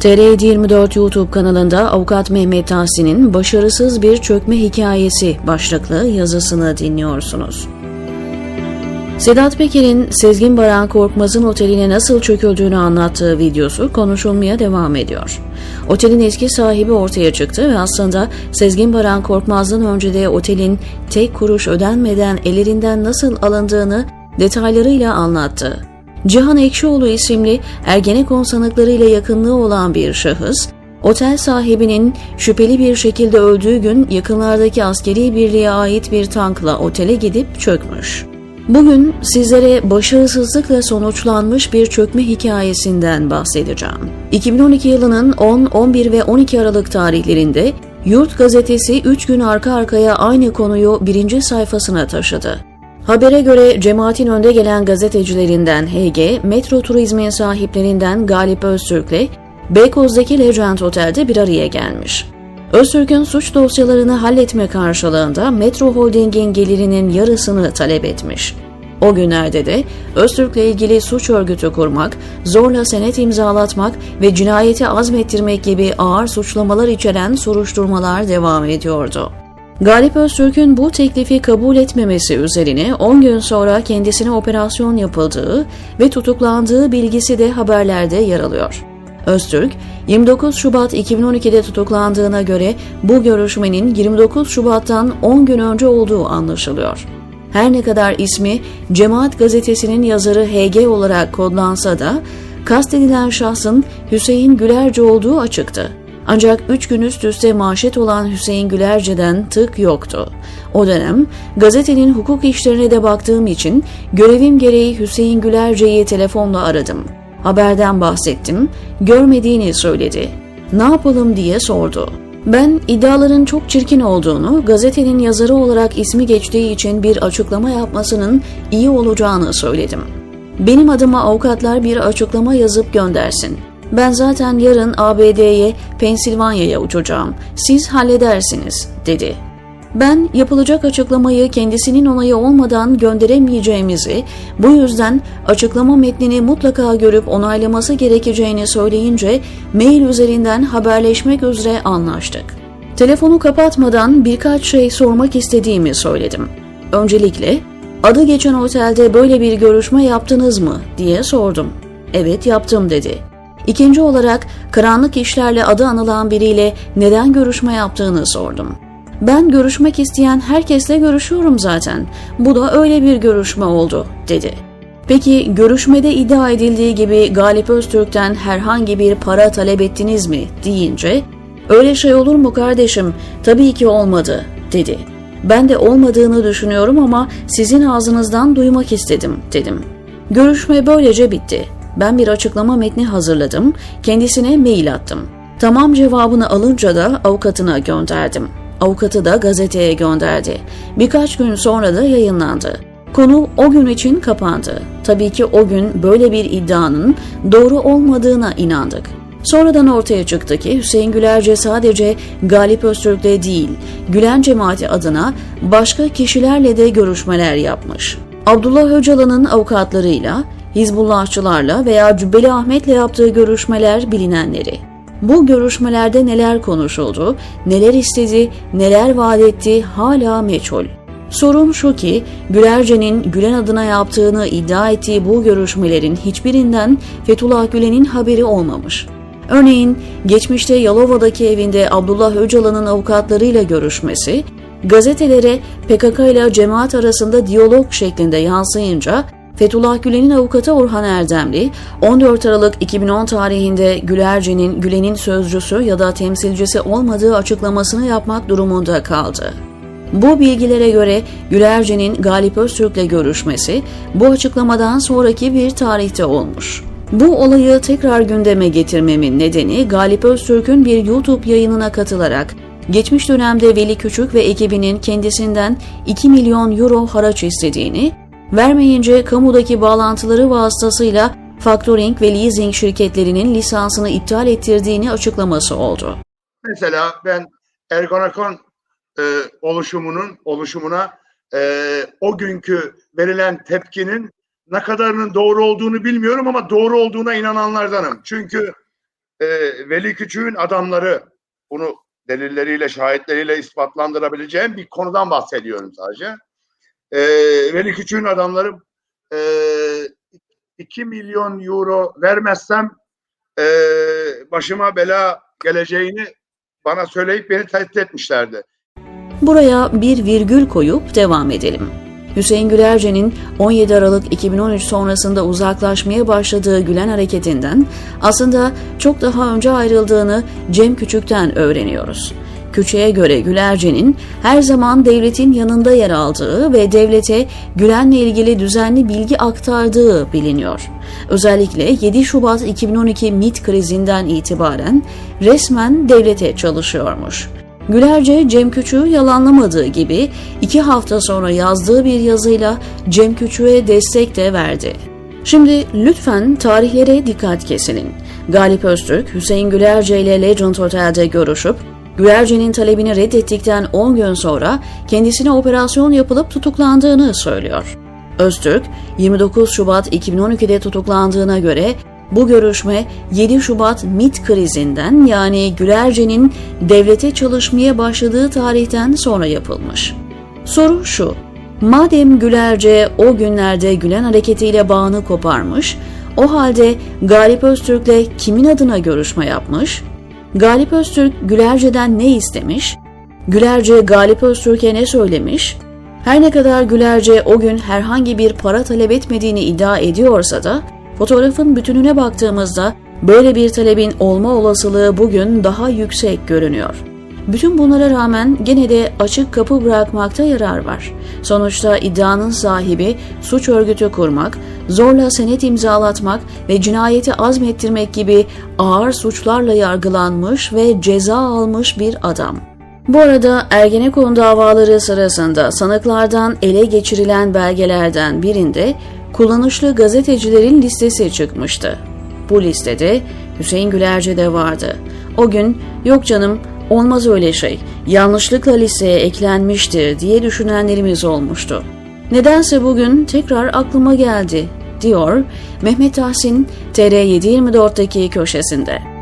TR24 YouTube kanalında Avukat Mehmet Tahsin'in başarısız bir çökme hikayesi başlıklı yazısını dinliyorsunuz. Sedat Peker'in Sezgin Baran Korkmaz'ın oteline nasıl çöküldüğünü anlattığı videosu konuşulmaya devam ediyor. Otelin eski sahibi ortaya çıktı ve aslında Sezgin Baran Korkmaz'dan önce de otelin tek kuruş ödenmeden ellerinden nasıl alındığını detaylarıyla anlattı. Cihan Ekşioğlu isimli Ergenekon sanıklarıyla yakınlığı olan bir şahıs, otel sahibinin şüpheli bir şekilde öldüğü gün yakınlardaki askeri birliğe ait bir tankla otele gidip çökmüş. Bugün sizlere başarısızlıkla sonuçlanmış bir çökme hikayesinden bahsedeceğim. 2012 yılının 10, 11 ve 12 Aralık tarihlerinde Yurt gazetesi 3 gün arka arkaya aynı konuyu birinci sayfasına taşıdı. Habere göre cemaatin önde gelen gazetecilerinden HG, Metro Turizm'in sahiplerinden Galip Öztürk'le Beykoz'daki Legend Otel'de bir araya gelmiş. Öztürk'ün suç dosyalarını halletme karşılığında Metro Holding'in gelirinin yarısını talep etmiş. O günlerde de Öztürk'le ilgili suç örgütü kurmak, zorla senet imzalatmak ve cinayeti azmettirmek gibi ağır suçlamalar içeren soruşturmalar devam ediyordu. Galip Öztürk'ün bu teklifi kabul etmemesi üzerine 10 gün sonra kendisine operasyon yapıldığı ve tutuklandığı bilgisi de haberlerde yer alıyor. Öztürk, 29 Şubat 2012'de tutuklandığına göre bu görüşmenin 29 Şubat'tan 10 gün önce olduğu anlaşılıyor. Her ne kadar ismi Cemaat gazetesinin yazarı HG olarak kodlansa da kastedilen şahsın Hüseyin Gülerci olduğu açıktı. Ancak 3 gün üst üste manşet olan Hüseyin Gülerce'den tık yoktu. O dönem gazetenin hukuk işlerine de baktığım için görevim gereği Hüseyin Gülerce'yi telefonla aradım. Haberden bahsettim, görmediğini söyledi. Ne yapalım diye sordu. Ben iddiaların çok çirkin olduğunu, gazetenin yazarı olarak ismi geçtiği için bir açıklama yapmasının iyi olacağını söyledim. Benim adıma avukatlar bir açıklama yazıp göndersin. Ben zaten yarın ABD'ye, Pensilvanya'ya uçacağım. Siz halledersiniz, dedi. Ben yapılacak açıklamayı kendisinin onayı olmadan gönderemeyeceğimizi, bu yüzden açıklama metnini mutlaka görüp onaylaması gerekeceğini söyleyince mail üzerinden haberleşmek üzere anlaştık. Telefonu kapatmadan birkaç şey sormak istediğimi söyledim. Öncelikle, adı geçen otelde böyle bir görüşme yaptınız mı diye sordum. Evet yaptım dedi. İkinci olarak karanlık işlerle adı anılan biriyle neden görüşme yaptığını sordum. Ben görüşmek isteyen herkesle görüşüyorum zaten. Bu da öyle bir görüşme oldu, dedi. Peki görüşmede iddia edildiği gibi Galip Öztürk'ten herhangi bir para talep ettiniz mi deyince öyle şey olur mu kardeşim tabii ki olmadı dedi. Ben de olmadığını düşünüyorum ama sizin ağzınızdan duymak istedim dedim. Görüşme böylece bitti. Ben bir açıklama metni hazırladım, kendisine mail attım. Tamam cevabını alınca da avukatına gönderdim. Avukatı da gazeteye gönderdi. Birkaç gün sonra da yayınlandı. Konu o gün için kapandı. Tabii ki o gün böyle bir iddianın doğru olmadığına inandık. Sonradan ortaya çıktı ki Hüseyin Gülerce sadece Galip Öztürk'le değil, Gülen cemaati adına başka kişilerle de görüşmeler yapmış. Abdullah Öcalan'ın avukatlarıyla, Hizbullahçılarla veya Cübbeli Ahmet'le yaptığı görüşmeler bilinenleri. Bu görüşmelerde neler konuşuldu, neler istedi, neler vaat etti hala meçhul. Sorum şu ki, Gülerce'nin Gülen adına yaptığını iddia ettiği bu görüşmelerin hiçbirinden Fethullah Gülen'in haberi olmamış. Örneğin geçmişte Yalova'daki evinde Abdullah Öcalan'ın avukatlarıyla görüşmesi, gazetelere PKK ile cemaat arasında diyalog şeklinde yansıyınca Fethullah Gülen'in avukatı Orhan Erdemli, 14 Aralık 2010 tarihinde Gülerce'nin Gülen'in sözcüsü ya da temsilcisi olmadığı açıklamasını yapmak durumunda kaldı. Bu bilgilere göre Gülerce'nin Galip Öztürk'le görüşmesi bu açıklamadan sonraki bir tarihte olmuş. Bu olayı tekrar gündeme getirmemin nedeni Galip Öztürk'ün bir YouTube yayınına katılarak geçmiş dönemde Veli Küçük ve ekibinin kendisinden 2 milyon euro haraç istediğini, vermeyince kamudaki bağlantıları vasıtasıyla factoring ve leasing şirketlerinin lisansını iptal ettirdiğini açıklaması oldu. Mesela ben Ergonokon e, oluşumunun oluşumuna e, o günkü verilen tepkinin ne kadarının doğru olduğunu bilmiyorum ama doğru olduğuna inananlardanım. Çünkü e, Veli Küçük'ün adamları bunu delilleriyle, şahitleriyle ispatlandırabileceğim bir konudan bahsediyorum sadece. E, Veli Küçük'ün adamları e, 2 milyon euro vermezsem e, başıma bela geleceğini bana söyleyip beni tehdit etmişlerdi. Buraya bir virgül koyup devam edelim. Hüseyin Gülerce'nin 17 Aralık 2013 sonrasında uzaklaşmaya başladığı Gülen hareketinden aslında çok daha önce ayrıldığını Cem Küçük'ten öğreniyoruz. Küçük'e göre Gülerce'nin her zaman devletin yanında yer aldığı ve devlete Gülen'le ilgili düzenli bilgi aktardığı biliniyor. Özellikle 7 Şubat 2012 MİT krizinden itibaren resmen devlete çalışıyormuş. Gülerce Cem Küçük'ü yalanlamadığı gibi iki hafta sonra yazdığı bir yazıyla Cem Küçük'e destek de verdi. Şimdi lütfen tarihlere dikkat kesilin. Galip Öztürk, Hüseyin Gülerce ile Legend Hotel'de görüşüp Gülerce'nin talebini reddettikten 10 gün sonra kendisine operasyon yapılıp tutuklandığını söylüyor. Öztürk, 29 Şubat 2012'de tutuklandığına göre bu görüşme 7 Şubat MIT krizinden yani Gülerce'nin devlete çalışmaya başladığı tarihten sonra yapılmış. Soru şu, madem Gülerce o günlerde Gülen hareketiyle bağını koparmış, o halde Galip Öztürk'le kimin adına görüşme yapmış? Galip Öztürk Gülerce'den ne istemiş? Gülerce Galip Öztürk'e ne söylemiş? Her ne kadar Gülerce o gün herhangi bir para talep etmediğini iddia ediyorsa da fotoğrafın bütününe baktığımızda böyle bir talebin olma olasılığı bugün daha yüksek görünüyor. Bütün bunlara rağmen gene de açık kapı bırakmakta yarar var. Sonuçta iddianın sahibi suç örgütü kurmak, zorla senet imzalatmak ve cinayeti azmettirmek gibi ağır suçlarla yargılanmış ve ceza almış bir adam. Bu arada Ergenekon davaları sırasında sanıklardan ele geçirilen belgelerden birinde kullanışlı gazetecilerin listesi çıkmıştı. Bu listede Hüseyin Gülerce de vardı. O gün yok canım olmaz öyle şey yanlışlıkla listeye eklenmiştir diye düşünenlerimiz olmuştu. Nedense bugün tekrar aklıma geldi diyor Mehmet Tahsin TR724'daki köşesinde.